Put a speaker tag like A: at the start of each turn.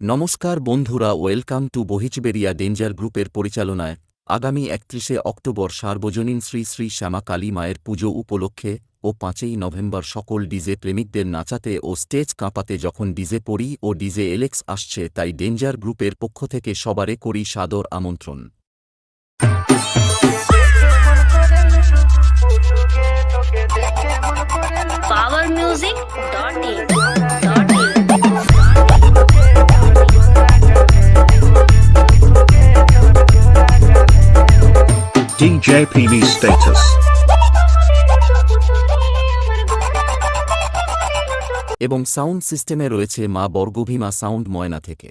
A: নমস্কার বন্ধুরা, welcome to বহিচবেরিয়া danger গ্রুপের পরিচালনায় আগামী একত্রিশে অক্টোবর সার্বজনীন শ্রী শ্রী শ্যামা কালী মায়ের পুজো উপলক্ষে ও পাঁচই নভেম্বর সকল ডিজে প্রেমিকদের নাচাতে ও স্টেজ কাঁপাতে যখন ডিজে পড়ি ও ডিজে এলেক্স আসছে, তাই ডেঞ্জার গ্রুপের পক্ষ থেকে সবারে করি সাদর আমন্ত্রণ।
B: Powermusic.in
C: DJ PB status.
A: এবং সাউন্ড সিস্টেমে রয়েছে মা বর্গভীমা সাউন্ড ময়না থেকে